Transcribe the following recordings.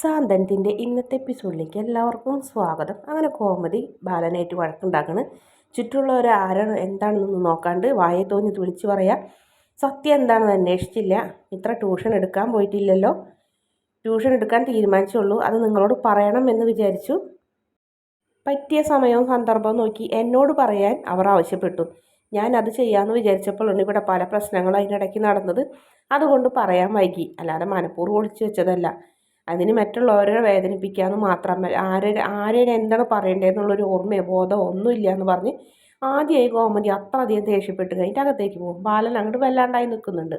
സാന്തനത്തിന്റെ ഇന്നത്തെ എപ്പിസോഡിലേക്ക് എല്ലാവർക്കും സ്വാഗതം. അങ്ങനെ കോമഡി ബാലനായിട്ട് വഴക്കുണ്ടാക്കണ്. ചുറ്റുമുള്ളവർ ആരാണ് എന്താണെന്നൊന്നും നോക്കാണ്ട് വായെ തോന്നി വിളിച്ചു പറയാം. സത്യം എന്താണെന്ന് അന്വേഷിച്ചില്ല. ഇത്ര ട്യൂഷൻ എടുക്കാൻ പോയിട്ടില്ലല്ലോ. ട്യൂഷൻ എടുക്കാൻ തീരുമാനിച്ചുള്ളൂ. അത് നിങ്ങളോട് പറയണം എന്ന് വിചാരിച്ചു. പറ്റിയ സമയവും സന്ദർഭവും നോക്കി എന്നോട് പറയാൻ അവർ ആവശ്യപ്പെട്ടു. ഞാൻ അത് ചെയ്യാമെന്ന് വിചാരിച്ചപ്പോഴാണ് ഇവിടെ പല പ്രശ്നങ്ങളും അതിനിടയ്ക്ക് നടന്നത്. അതുകൊണ്ട് പറയാൻ വൈകി. അല്ലാതെ മനഃപൂർവം ഒളിച്ചു വെച്ചതല്ല. അതിന് മറ്റുള്ളവരെ വേദനിപ്പിക്കാമെന്ന് മാത്രം ആരെ ആരെയും എന്താണ് പറയേണ്ടതെന്നുള്ളൊരു ഓർമ്മയോ ബോധമോ ഒന്നുമില്ല എന്ന് പറഞ്ഞ് ആദ്യമായി ഗോമതി അത്ര അധികം ദേഷ്യപ്പെട്ട് കഴിഞ്ഞിട്ട് അകത്തേക്ക് പോകും. ബാലൻ അങ്ങോട്ട് വല്ലാണ്ടായി നിൽക്കുന്നുണ്ട്.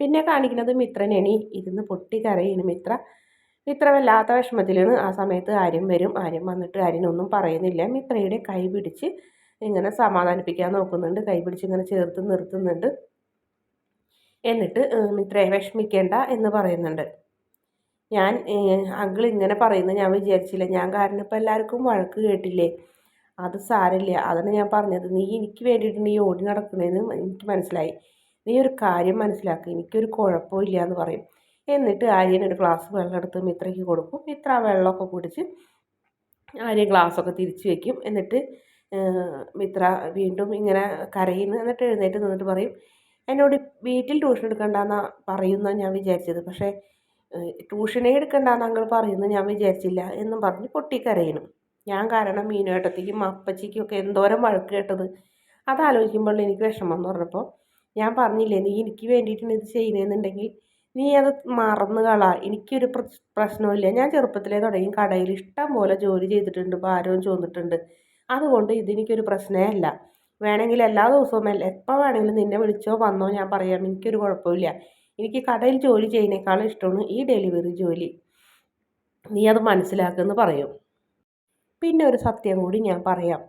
പിന്നെ കാണിക്കുന്നത് മിത്രനെണി ഇരുന്ന് പൊട്ടിക്കരയാണ് മിത്ര. മിത്ര വല്ലാത്ത വിഷമത്തിലാണ്. ആ സമയത്ത് ആര്യം വരും. ആര്യം വന്നിട്ട് ആര്യനൊന്നും പറയുന്നില്ല. മിത്രയുടെ കൈ പിടിച്ച് ഇങ്ങനെ സമാധാനിപ്പിക്കാൻ നോക്കുന്നുണ്ട്. കൈ പിടിച്ച് ഇങ്ങനെ ചേർത്ത് നിർത്തുന്നുണ്ട്. എന്നിട്ട് മിത്രയെ വിഷമിക്കേണ്ട എന്ന് പറയുന്നുണ്ട്. ഞാൻ അങ്കിൾ ഇങ്ങനെ പറയുന്നത് ഞാൻ വിചാരിച്ചില്ല. ഞാൻ കാരണം ഇപ്പം എല്ലാവർക്കും വഴക്ക് കേട്ടില്ലേ? അത് സാരമില്ല. അതാണ് ഞാൻ പറഞ്ഞത്. നീ എനിക്ക് വേണ്ടിയിട്ട് നീ ഓടി നടക്കുന്നതെന്ന് എനിക്ക് മനസ്സിലായി. നീ ഒരു കാര്യം മനസ്സിലാക്കുക എനിക്കൊരു കുഴപ്പമില്ല എന്ന് പറയും. എന്നിട്ട് ആര്യൻ ഒരു ഗ്ലാസ് വെള്ളം എടുത്ത് മിത്രയ്ക്ക് കൊടുക്കും. മിത്ര ആ വെള്ളമൊക്കെ കുടിച്ച് ആര്യൻ ഗ്ലാസ്സൊക്കെ തിരിച്ചു വയ്ക്കും എന്നിട്ട് മിത്ര വീണ്ടും ഇങ്ങനെ കരയുന്നു. എന്നിട്ട് എഴുന്നേറ്റ് നിന്നിട്ട് പറയും എന്നോട് വീട്ടിൽ ട്യൂഷൻ എടുക്കണ്ടെന്നാണ് പറയുന്നതാണ് ഞാൻ വിചാരിച്ചത്. പക്ഷേ ട്യൂഷനേ എടുക്കണ്ടെന്ന് അങ്ങൾ പറയുന്നു ഞാൻ വിചാരിച്ചില്ല എന്നും പറഞ്ഞ് പൊട്ടിക്കരയണം ഞാൻ കാരണം മീനുവേട്ടത്തേക്കും അപ്പച്ചിക്കും ഒക്കെ എന്തോരം വഴക്ക് കേട്ടത്. അതാലോചിക്കുമ്പോൾ എനിക്ക് വിഷമം എന്ന് പറഞ്ഞപ്പോൾ ഞാൻ പറഞ്ഞില്ലേ നീ എനിക്ക് വേണ്ടിയിട്ടാണ് ഇത് ചെയ്യുന്നതെന്നുണ്ടെങ്കിൽ നീ അത് മറന്നു കളാ. എനിക്കൊരു പ്രശ്നമില്ല ഞാൻ ചെറുപ്പത്തിലേ തുടങ്ങി കടയിൽ ഇഷ്ടം പോലെ ജോലി ചെയ്തിട്ടുണ്ട് ഭാരവും ചോന്നിട്ടുണ്ട് അതുകൊണ്ട് ഇതെനിക്കൊരു പ്രശ്നമേ അല്ല. വേണമെങ്കിൽ എല്ലാ ദിവസവും എപ്പോൾ വേണമെങ്കിലും നിന്നെ വിളിച്ചോ വന്നോ ഞാൻ പറയാം. എനിക്കൊരു കുഴപ്പമില്ല എനിക്ക് കടയിൽ ജോലി ചെയ്യുന്നേക്കാളും ഇഷ്ടമാണ് ഈ ഡെലിവറി ജോലി. നീ അത് മനസ്സിലാക്കുമെന്ന് പറയും. പിന്നെ ഒരു സത്യം കൂടി ഞാൻ പറയാം.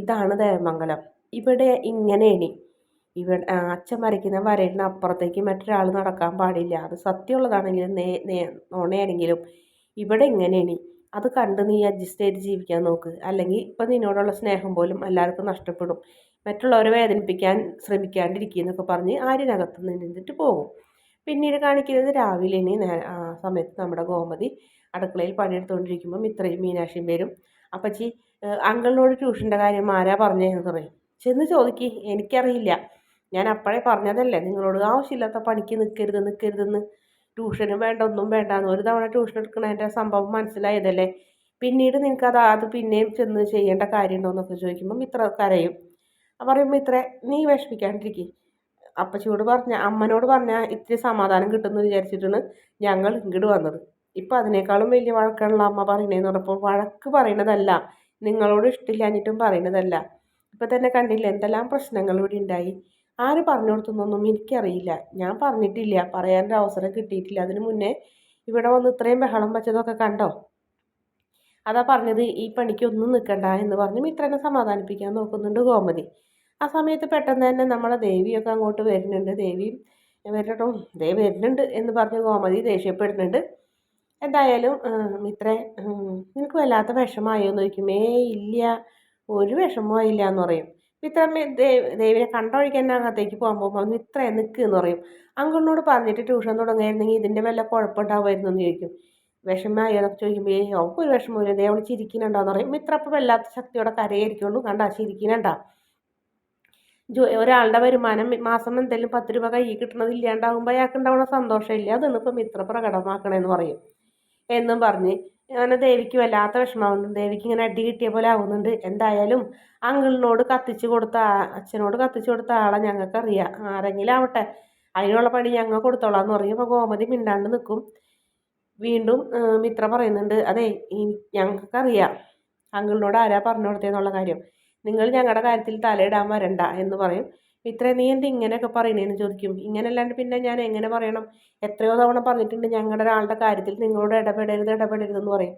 ഇതാണ് ദേവമംഗലം. ഇവിടെ ഇങ്ങനെയാണ് ഇവിടെ അച്ഛൻ വരയ്ക്കുന്ന വരയിന് അപ്പുറത്തേക്ക് മറ്റൊരാൾ നടക്കാൻ പാടില്ല. അത് സത്യമുള്ളതാണെങ്കിലും നേ നേ നോണയാണെങ്കിലും ഇവിടെ ഇങ്ങനെയാണ് അത് കണ്ട് നീ അഡ്ജസ്റ്റ് ചെയ്ത് ജീവിക്കാൻ നോക്ക്. അല്ലെങ്കിൽ ഇപ്പം നിന്നോടുള്ള സ്നേഹം പോലും എല്ലാവർക്കും നഷ്ടപ്പെടും. മറ്റുള്ളവരെ വേദനിപ്പിക്കാൻ ശ്രമിക്കാണ്ടിരിക്കുക എന്നൊക്കെ പറഞ്ഞ് ആര്യനകത്ത് നിന്നിട്ട് പോകും. പിന്നീട് കാണിക്കുന്നത് രാവിലെ ആ സമയത്ത് നമ്മുടെ ഗോമതി അടുക്കളയിൽ പണിയെടുത്തുകൊണ്ടിരിക്കുമ്പോൾ ഇത്രയും മീനാക്ഷിയും വരും അപ്പച്ചി അങ്കിളിനോട് ട്യൂഷന്റെ കാര്യം ആരാ പറഞ്ഞതെന്ന് പറയും. ചെന്ന് ചോദിക്ക്. എനിക്കറിയില്ല. ഞാൻ അപ്പോഴേ പറഞ്ഞതല്ലേ. നിങ്ങളോട് ആവശ്യമില്ലാത്ത പണിക്ക് നിൽക്കരുത് നിൽക്കരുതെന്ന് ട്യൂഷനും വേണ്ട ഒന്നും വേണ്ടാന്ന് ഒരു തവണ ട്യൂഷൻ എടുക്കണതിന്റെ സംഭവം മനസ്സിലായതല്ലേ? പിന്നീട് നിനക്കത് അത് പിന്നെയും ചെന്ന് ചെയ്യേണ്ട കാര്യമുണ്ടോ എന്നൊക്കെ ചോദിക്കുമ്പം ഇത്ര കരയും. അപ്പം പറയുമ്പോൾ ഇത്ര നീ വിഷമിക്കാണ്ടിരിക്കും. അപ്പച്ചിയോട് പറഞ്ഞ അമ്മനോട് പറഞ്ഞാൽ ഇത്തിരി സമാധാനം കിട്ടുമെന്ന് വിചാരിച്ചിട്ടാണ് ഞങ്ങൾ ഇങ്ങോട്ട് വന്നത്. ഇപ്പം അതിനേക്കാളും വലിയ വഴക്കാണല്ലോ അമ്മ പറയണേന്ന് പറഞ്ഞപ്പോൾ വഴക്ക് പറയണതല്ല. നിങ്ങളോട് ഇഷ്ടമില്ലാഞ്ഞിട്ടും പറയണതല്ല. ഇപ്പം തന്നെ കണ്ടില്ല എന്തെല്ലാം പ്രശ്നങ്ങൾ ഇവിടെ ഉണ്ടായി? ആര് പറഞ്ഞു കൊടുത്തെന്നൊന്നും എനിക്കറിയില്ല. ഞാൻ പറഞ്ഞിട്ടില്ല. പറയാനൊരു അവസരം കിട്ടിയിട്ടില്ല. അതിന് മുന്നേ ഇവിടെ വന്ന് ഇത്രയും ബഹളം വെച്ചതൊക്കെ കണ്ടോ? അതാ പറഞ്ഞത് ഈ പണിക്ക് ഒന്നും നിൽക്കണ്ട എന്ന് പറഞ്ഞ് മിത്രനെ സമാധാനിപ്പിക്കാൻ നോക്കുന്നുണ്ട് ഗോമതി. ആ സമയത്ത് പെട്ടെന്ന് തന്നെ നമ്മളെ ദേവിയൊക്കെ അങ്ങോട്ട് വരുന്നുണ്ട്. ദേവിയും വരട്ടോ ദേ വരുന്നുണ്ട് എന്ന് പറഞ്ഞ് ഗോമതി ദേഷ്യപ്പെടുന്നുണ്ട്. എന്തായാലും മിത്രേ നിനക്ക് വല്ലാത്ത വിഷമമായോ? എന്ന് ചോദിക്കും. ഇല്ല. ഒരു വിഷമമായില്ല എന്ന് പറയും. മിത്രമ്മ ദേവിനെ കണ്ടൊഴിക്കാൻ അകത്തേക്ക് പോകാൻ പോകുമ്പോൾ മിത്രയെ നിൽക്ക് എന്ന് പറയും. അങ്കിളിനോട് പറഞ്ഞിട്ട് ട്യൂഷൻ തുടങ്ങുമായിരുന്നെങ്കിൽ ഇതിന്റെ വല്ല കുഴപ്പമുണ്ടാവുമായിരുന്നു എന്ന് ചോദിക്കും. വിഷമമായി? എന്നൊക്കെ ചോദിക്കുമ്പോൾ ഏ അവൾക്ക് ഒരു വിഷമമില്ല ദേ അവൾ ചിരിക്കുന്നുണ്ടോയെന്ന് പറയും. മിത്ര അപ്പം വല്ലാത്ത ശക്തിയോടെ കരയായിരിക്കുള്ളൂ കണ്ടാ ചിരിക്കുന്നുണ്ടാ? ജോ ഒരാളുടെ വരുമാനം മാസം എന്തെങ്കിലും പത്ത് രൂപ കയ്യിൽ കിട്ടണത് ഇല്ലാണ്ടാകുമ്പോൾ അയാൾക്ക് ഉണ്ടാവുന്ന സന്തോഷമില്ല? അതൊന്നും ഇപ്പം മിത്ര പ്രകടമാക്കണമെന്ന് പറയും. എന്നും പറഞ്ഞ് അങ്ങനെ ദേവിക്ക് വല്ലാത്ത വിഷമാവുന്നു. ദേവിക്ക് ഇങ്ങനെ അടി കിട്ടിയ പോലെ ആവുന്നുണ്ട്. എന്തായാലും അങ്കിളിനോട് കത്തിച്ച് കൊടുത്ത അച്ഛനോട് കത്തിച്ചു കൊടുത്ത ആളെ ഞങ്ങൾക്കറിയാം. ആരെങ്കിലും ആവട്ടെ അതിനുള്ള പണി ഞങ്ങൾ കൊടുത്തോളാം എന്ന് പറയും. അപ്പോൾ ഗോമതി മിണ്ടാണ്ട് നിൽക്കും. വീണ്ടും മിത്ര പറയുന്നുണ്ട് അതെ ഞങ്ങൾക്കറിയാം. അങ്കിളിനോട് ആരാ പറഞ്ഞു കൊടുത്തതെന്നുള്ള കാര്യം. നിങ്ങൾ ഞങ്ങളുടെ കാര്യത്തിൽ തലയിടാൻ വരണ്ട എന്ന് പറയും. ഇത്ര നീ എന്ത് ഇങ്ങനെയൊക്കെ പറയണേന്ന് ചോദിക്കും. ഇങ്ങനെ അല്ലാണ്ട് പിന്നെ ഞാൻ എങ്ങനെ പറയണം? എത്രയോ തവണ പറഞ്ഞിട്ടുണ്ട് ഞങ്ങളുടെ ഒരാളുടെ കാര്യത്തിൽ നിങ്ങളോട് ഇടപെടരുത് ഇടപെടരുതെന്ന് പറയും.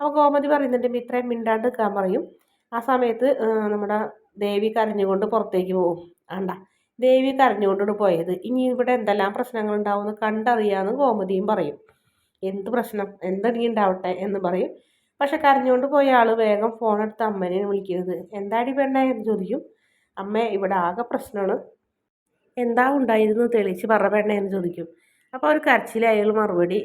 അപ്പോൾ ഗോമതി പറയുന്നുണ്ട് ഇത്രയും മിണ്ടാണ്ട് നിൽക്കാൻ പറയും. ആ സമയത്ത് നമ്മുടെ ദേവി കരഞ്ഞുകൊണ്ട് പുറത്തേക്ക് പോകും. ആണ്ട. ദേവി കരഞ്ഞുകൊണ്ടാണ് പോയത്. ഇനി ഇവിടെ എന്തെല്ലാം പ്രശ്നങ്ങൾ ഉണ്ടാവുമെന്ന് കണ്ടറിയാമെന്ന് ഗോമതിയും പറയും. എന്ത് പ്രശ്നം? എന്തെങ്കിലും ഉണ്ടാവട്ടെ എന്ന് പറയും. പക്ഷെ കരഞ്ഞുകൊണ്ട് പോയ ആൾ വേഗം ഫോൺ എടുത്ത് അമ്മേനെയാണ് വിളിക്കുന്നത് എന്താടി പെണ്ണേ? എന്ന് ചോദിക്കും. അമ്മ ഇവിടെ ആകെ പ്രശ്നമാണ് എന്താ ഉണ്ടായിരുന്നു? തെളിച്ച് പറ പെണ്ണേ എന്ന് ചോദിക്കും. അപ്പോൾ ഒരു കരച്ചിൽ അയാൾ മറുപടി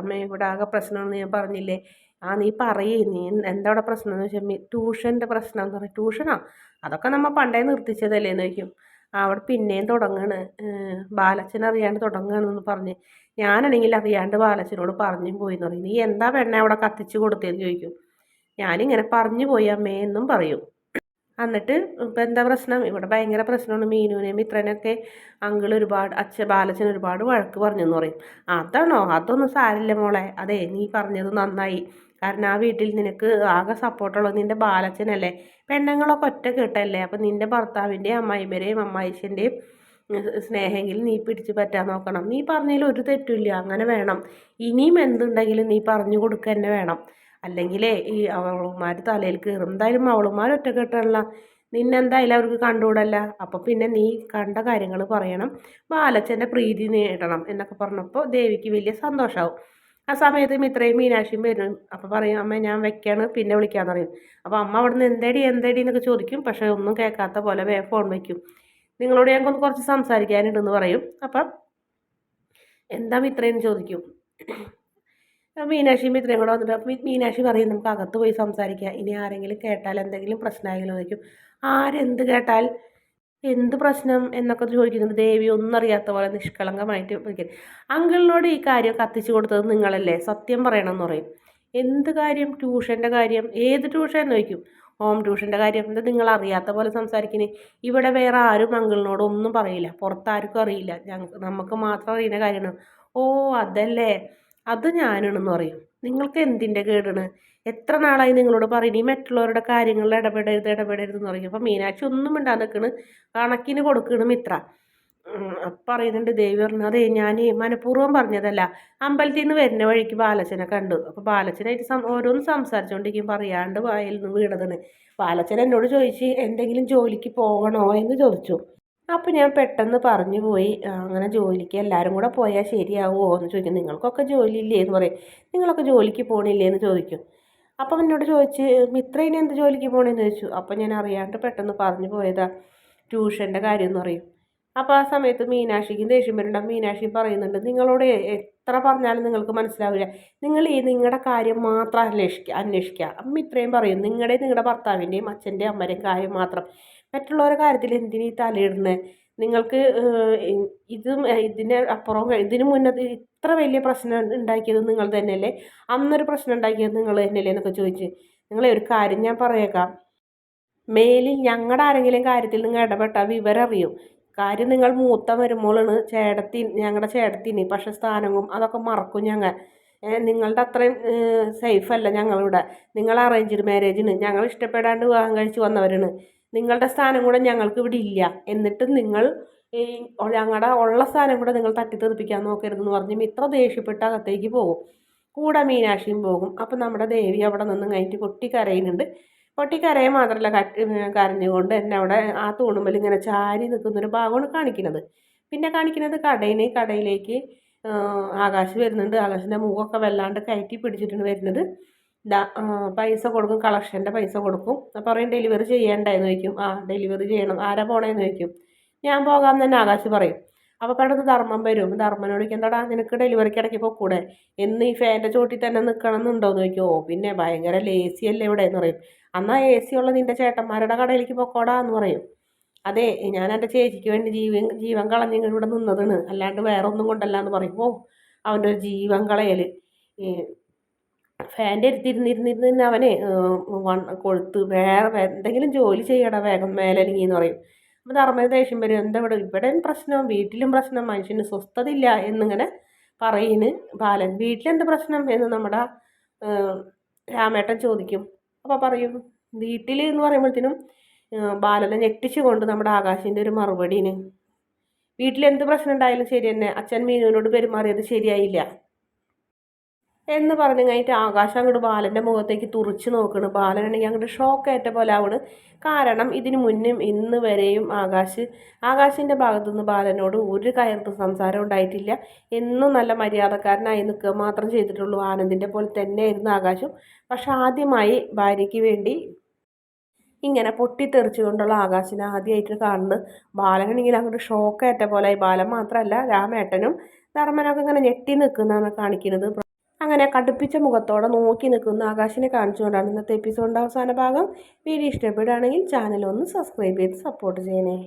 അമ്മ ഇവിടെ ആകെ പ്രശ്നമാണെന്ന് ഞാൻ പറഞ്ഞില്ലേ? ആ നീ പറയേ. നീ എന്താ പ്രശ്നം? എന്ന് വെച്ചാൽ ട്യൂഷന്റെ പ്രശ്നം എന്ന് പറയും. ട്യൂഷനാ? അതൊക്കെ നമ്മൾ പണ്ടേ നിർത്തിച്ചതല്ലേ? എന്ന് ചോദിക്കും. അവിടെ പിന്നെയും തുടങ്ങാണ്. ബാലച്ചൻ അറിയാണ്ട് തുടങ്ങുകയാണെന്ന് പറഞ്ഞ്. ഞാനാണെങ്കിൽ അറിയാണ്ട് ബാലച്ചനോട് പറഞ്ഞു പോയി. എന്ന് പറയും. നീ എന്താ പെണ്ണെ അവിടെ കത്തിച്ച് കൊടുത്തേന്ന് ചോദിക്കും. ഞാനിങ്ങനെ പറഞ്ഞു പോയി അമ്മേ എന്നും പറയും. എന്നിട്ട് ഇപ്പം എന്താ പ്രശ്നം? ഇവിടെ ഭയങ്കര പ്രശ്നമാണ് മീനുവിനെയും മിത്രനൊക്കെ അങ്കിൾ ഒരുപാട് അച്ഛ ബാലച്ചൻ ഒരുപാട് വഴക്ക് പറഞ്ഞെന്ന് പറയും. അതാണോ? അതൊന്നും സാരില്ല മോളെ. അതെ നീ പറഞ്ഞത് നന്നായി. കാരണം ആ വീട്ടിൽ നിനക്ക് ആകെ സപ്പോർട്ടുള്ളത് നിന്റെ ബാലച്ചനല്ലേ? പെണ്ണുങ്ങളൊക്കെ ഒറ്റ കേട്ടല്ലേ? അപ്പം നിന്റെ ഭർത്താവിന്റെയും അമ്മായിമ്മരെയും അമ്മായിശന്റെയും സ്നേഹമെങ്കിൽ നീ പിടിച്ചു പറ്റാൻ നോക്കണം. നീ പറഞ്ഞതിൽ ഒരു തെറ്റുമില്ല അങ്ങനെ വേണം. ഇനിയും എന്തുണ്ടെങ്കിലും നീ പറഞ്ഞു കൊടുക്കുക തന്നെ വേണം. അല്ലെങ്കിലേ ഈ അവളുമാർ തലയിൽ കയറും എന്തായാലും അവളുമാർ ഒറ്റക്കെട്ടല്ല നിന്നെന്തായാലും അവർക്ക് കണ്ടുകൂടല്ല. അപ്പോൾ പിന്നെ നീ കണ്ട കാര്യങ്ങൾ പറയണം. ബാലച്ചന്റെ പ്രീതി നേടണം എന്നൊക്കെ പറഞ്ഞപ്പോൾ ദേവിക്ക് വലിയ സന്തോഷമാവും ആ സമയത്ത് മിത്രയും മീനാക്ഷിയും വരും. അപ്പോൾ പറയും അമ്മ ഞാൻ വെക്കാണ്. പിന്നെ വിളിക്കാമെന്ന് പറയും. അപ്പോൾ അമ്മ അവിടെ നിന്ന് എന്തേടി എന്തേടി? എന്നൊക്കെ ചോദിക്കും. പക്ഷേ ഒന്നും കേൾക്കാത്ത പോലെ വേ ഫോൺ വയ്ക്കും നിങ്ങളോട് ഞങ്ങൾക്ക് കുറച്ച് സംസാരിക്കാനുണ്ടെന്ന് പറയും. അപ്പം എന്താ മിത്രയെന്ന് ചോദിക്കും. മീനാക്ഷി മിത്രയും കൂടെ വന്നിട്ട് മീനാക്ഷി പറയും നമുക്ക് അകത്ത് പോയി സംസാരിക്കാം. ഇനി ആരെങ്കിലും കേട്ടാൽ എന്തെങ്കിലും പ്രശ്നമായെങ്കിലും? ചോദിക്കും. ആരെന്ത് കേട്ടാൽ? എന്ത് പ്രശ്നം? എന്നൊക്കെ ചോദിക്കുന്നത് ദേവി ഒന്നും അറിയാത്ത പോലെ നിഷ്കളങ്കമായിട്ട് വിളിക്കും അങ്കിളിനോട് ഈ കാര്യം കത്തിച്ചു കൊടുത്തത് നിങ്ങളല്ലേ? സത്യം പറയണമെന്ന് പറയും. എന്ത് കാര്യം? ട്യൂഷന്റെ കാര്യം? ഏത് ട്യൂഷൻ? എന്ന് ചോദിക്കും. ഹോം ട്യൂഷന്റെ കാര്യം. എന്താ നിങ്ങൾ അറിയാത്ത പോലെ സംസാരിക്കുന്നത് ഇവിടെ വേറെ ആരും അങ്കിളിനോട് ഒന്നും പറയില്ല. പുറത്താർക്കും അറിയില്ല. നമുക്ക് മാത്രം അറിയുന്ന കാര്യമാണ്. ഓ അതല്ലേ. അത് ഞാനാണെന്ന് പറയും. നിങ്ങൾക്ക് എന്തിന്റെ കേടാണ്? എത്ര നാളായി നിങ്ങളോട് പറയും ഈ മറ്റുള്ളവരുടെ കാര്യങ്ങളിൽ ഇടപെടരുത് ഇടപെടരുത് എന്ന് പറയും. അപ്പം മീനാക്ഷി ഒന്നും ഇണ്ടാ നിൽക്കണ് കണക്കിന് കൊടുക്കണം ഇത്ര പറയുന്നുണ്ട് ദേവി പറഞ്ഞു അതെ ഞാൻ മനഃപൂർവം പറഞ്ഞതല്ല. അമ്പലത്തിൽ നിന്ന് വരുന്ന വഴിക്ക് ബാലച്ചനെ കണ്ടു. അപ്പോൾ ബാലച്ചനായിട്ട് സം ഓരോന്ന് സംസാരിച്ചുകൊണ്ടിരിക്കും പറയാണ്ട് വായിൽ നിന്ന് വീണതാണ്. ബാലച്ചൻ എന്നോട് ചോദിച്ച് എന്തെങ്കിലും ജോലിക്ക് പോകണോ? എന്ന് ചോദിച്ചു. അപ്പോൾ ഞാൻ പെട്ടെന്ന് പറഞ്ഞു പോയി അങ്ങനെ ജോലിക്ക് എല്ലാവരും കൂടെ പോയാൽ ശരിയാവുമോ എന്ന് ചോദിക്കും. നിങ്ങൾക്കൊക്കെ ജോലി ഇല്ലേ എന്ന് പറയും. നിങ്ങളൊക്കെ ജോലിക്ക് പോകണില്ലേ എന്ന് ചോദിക്കും. അപ്പം എന്നോട് ചോദിച്ച് മിത്ര ഇനി എന്ത് ജോലിക്ക് പോകണമെന്ന് ചോദിച്ചു. അപ്പം ഞാൻ അറിയാണ്ട് പെട്ടെന്ന് പറഞ്ഞു പോയതാ. ട്യൂഷന്റെ കാര്യം എന്ന് പറയും. അപ്പോൾ ആ സമയത്ത് മീനാക്ഷിക്കും ദേഷ്യം വരുന്നുണ്ട്. മീനാക്ഷി പറയുന്നുണ്ട് നിങ്ങളോട് എത്ര പറഞ്ഞാലും നിങ്ങൾക്ക് മനസ്സിലാവില്ല. നിങ്ങൾ ഈ നിങ്ങളുടെ കാര്യം മാത്രം അന്വേഷിക്കുക അന്വേഷിക്കുക അമ്മ ഇത്രയും പറയും നിങ്ങളുടെ നിങ്ങളുടെ ഭർത്താവിന്റെയും അച്ഛന്റെയും അമ്മയുടെയും കാര്യം മാത്രം. മറ്റുള്ളവരുടെ കാര്യത്തിൽ എന്തിനീ തലയിടുന്നത് നിങ്ങൾക്ക് ഇതും ഇതിന് അപ്പുറം ഇതിന് മുന്നേ ഇത്ര വലിയ പ്രശ്നം ഉണ്ടാക്കിയത് നിങ്ങൾ തന്നെയല്ലേ? അന്നൊരു പ്രശ്നം ഉണ്ടാക്കിയത് നിങ്ങൾ തന്നെയല്ലേ? എന്നൊക്കെ ചോദിച്ച്. നിങ്ങളെ ഒരു കാര്യം ഞാൻ പറയേക്കാം. മേലിൽ ഞങ്ങളുടെ ആരെങ്കിലും കാര്യത്തിൽ നിങ്ങൾ ഇടപെട്ട വിവരം അറിയും കാര്യം നിങ്ങൾ മൂത്ത വരുമ്പോളാണ് ചേടത്തി ഞങ്ങളുടെ ചേടത്തിന് പക്ഷെ സ്ഥാനവും അതൊക്കെ മറക്കും ഞങ്ങൾ. നിങ്ങളുടെ അത്രയും സേഫ് അല്ല ഞങ്ങളിവിടെ. നിങ്ങൾ അറേഞ്ച്ഡ് മാരേജിന് ഞങ്ങൾ ഇഷ്ടപ്പെടാണ്ട് വിവാഹം കഴിച്ച് വന്നവരാണ്. നിങ്ങളുടെ സ്ഥാനം കൂടെ ഞങ്ങൾക്ക് ഇവിടെ ഇല്ല. എന്നിട്ടും നിങ്ങൾ ഈ ഞങ്ങളുടെ ഉള്ള സ്ഥാനം കൂടെ നിങ്ങൾ തട്ടിത്തെറിപ്പിക്കാൻ നോക്കരുതെന്ന് പറഞ്ഞ് ഇത്ര ദേഷ്യപ്പെട്ട് അകത്തേക്ക് പോകും. കൂടെ മീനാക്ഷിയും പോകും. അപ്പം നമ്മുടെ ദേവി അവിടെ നിന്ന് കഴിഞ്ഞിട്ട് പൊട്ടി കരയുന്നുണ്ട്. പൊട്ടി കരയെ മാത്രമല്ല കരഞ്ഞുകൊണ്ട് എന്നെ അവിടെ ആ തൂണുമ്പിൽ ഇങ്ങനെ ചാരി നിൽക്കുന്നൊരു ഭാഗമാണ് കാണിക്കുന്നത്. പിന്നെ കാണിക്കുന്നത് കടയിന് കടയിലേക്ക് ആകാശ് വരുന്നുണ്ട്. ആകാശിന്റെ മുഖമൊക്കെ വല്ലാണ്ട് കയറ്റി പിടിച്ചിട്ടാണ് വരുന്നത്. പൈസ കൊടുക്കും കളക്ഷന്റെ പൈസ കൊടുക്കും. അപ്പോൾ പറയും ഡെലിവറി ചെയ്യേണ്ടതെന്ന് ചോദിക്കും. ആ ഡെലിവറി ചെയ്യണം. ആരാ പോണേന്ന് ചോദിക്കും. ഞാൻ പോകാമെന്ന് തന്നെ ആകാശ് പറയും. അപ്പോൾ കടന്ന് ധർമ്മം വരും. ധർമ്മനോട് എന്താടാ നിനക്ക് ഡെലിവറിക്ക് ഇടയ്ക്ക് പോക്കൂടെ? എന്ന് ഈ ഫാന്റെ ചോട്ടിൽ തന്നെ നിൽക്കണം എന്നുണ്ടോയെന്ന് ചോദിക്കും. ഓ പിന്നെ ഭയങ്കര ലേസി അല്ലേ ഇവിടെ? എന്ന് പറയും. അന്നാ എ സി ഉള്ള നിന്റെ ചേട്ടന്മാരുടെ കടയിലേക്ക് പൊക്കോടാ എന്ന് പറയും. അതെ ഞാൻ എന്റെ ചേച്ചിക്ക് വേണ്ടി ജീവൻ ജീവൻ കളഞ്ഞ് ഇവിടെ നിന്നതാണ്. അല്ലാണ്ട് വേറെ ഒന്നും കൊണ്ടല്ല എന്ന് പറയും. ഓ അവന്റെ ഒരു ജീവൻ കളയൽ ഫാന്റെ ഇരുത്തിരുന്നിരുന്നിരുന്ന് അവനെ കൊഴുത്ത് വേറെ എന്തെങ്കിലും ജോലി ചെയ്യടാ വേഗം മേലെ എന്ന് പറയും. അപ്പോൾ ധർമ്മന് ദേഷ്യം വരും. എന്താ ഇവിടെ? ഇവിടെയും പ്രശ്നം. വീട്ടിലും പ്രശ്നം. മനുഷ്യന് സ്വസ്ഥതയില്ല എന്നിങ്ങനെ പറയുന്നു ബാലൻ. വീട്ടിലെന്ത് പ്രശ്നം എന്ന് നമ്മുടെ രാമേട്ടൻ ചോദിക്കും. അപ്പോൾ പറയും വീട്ടിൽ എന്ന് പറയുമ്പോഴത്തേനും ബാലനെ ഞെട്ടിച്ചുകൊണ്ട് നമ്മുടെ ആകാശിന്റെ ഒരു മറുപടിന് വീട്ടിലെന്ത് പ്രശ്നം ഉണ്ടായാലും ശരി തന്നെ അച്ഛൻ മീനുവിനോട് പെരുമാറിയത് ശരിയായില്ല. എന്ന് പറഞ്ഞു കഴിഞ്ഞിട്ട് ആകാശം അങ്ങോട്ട് ബാലന്റെ മുഖത്തേക്ക് തുറച്ച് നോക്കണം. ബാലനാണെങ്കിൽ അങ്ങോട്ട് ഷോക്കേറ്റ പോലെ ആവണ്. കാരണം ഇതിന് മുന്നും ഇന്ന് വരെയും ആകാശ് ആകാശിന്റെ ഭാഗത്തുനിന്ന് ബാലനോട് ഒരു കയർത്ത് സംസാരം ഉണ്ടായിട്ടില്ല. എന്നും നല്ല മര്യാദക്കാരനായി നിൽക്കുക മാത്രം ചെയ്തിട്ടുള്ളൂ. ആനന്ദിന്റെ പോലെ തന്നെയായിരുന്നു ആകാശം. പക്ഷെ ആദ്യമായി ഭാര്യയ്ക്ക് വേണ്ടി ഇങ്ങനെ പൊട്ടിത്തെറിച്ചുകൊണ്ടുള്ള ആകാശിനെ ആദ്യമായിട്ട് കാണുന്നത്. ബാലനാണെങ്കിൽ അങ്ങോട്ട് ഷോക്കേറ്റ പോലെ ബാലൻ മാത്രമല്ല രാമേട്ടനും ധർമ്മനൊക്കെ ഇങ്ങനെ ഞെട്ടി നിൽക്കുന്നതാണ് കാണിക്കുന്നത്. അങ്ങനെ കടുപ്പിച്ച മുഖത്തോടെ നോക്കി നിൽക്കുന്ന ആകാശിനെ കാണിച്ചുകൊണ്ടാണ് ഇന്നത്തെ എപ്പിസോഡിന്റെ അവസാന ഭാഗം. വീഡിയോ ഇഷ്ടപ്പെടുകയാണെങ്കിൽ ചാനൽ ഒന്ന് സബ്സ്ക്രൈബ് ചെയ്ത് സപ്പോർട്ട് ചെയ്യണേ.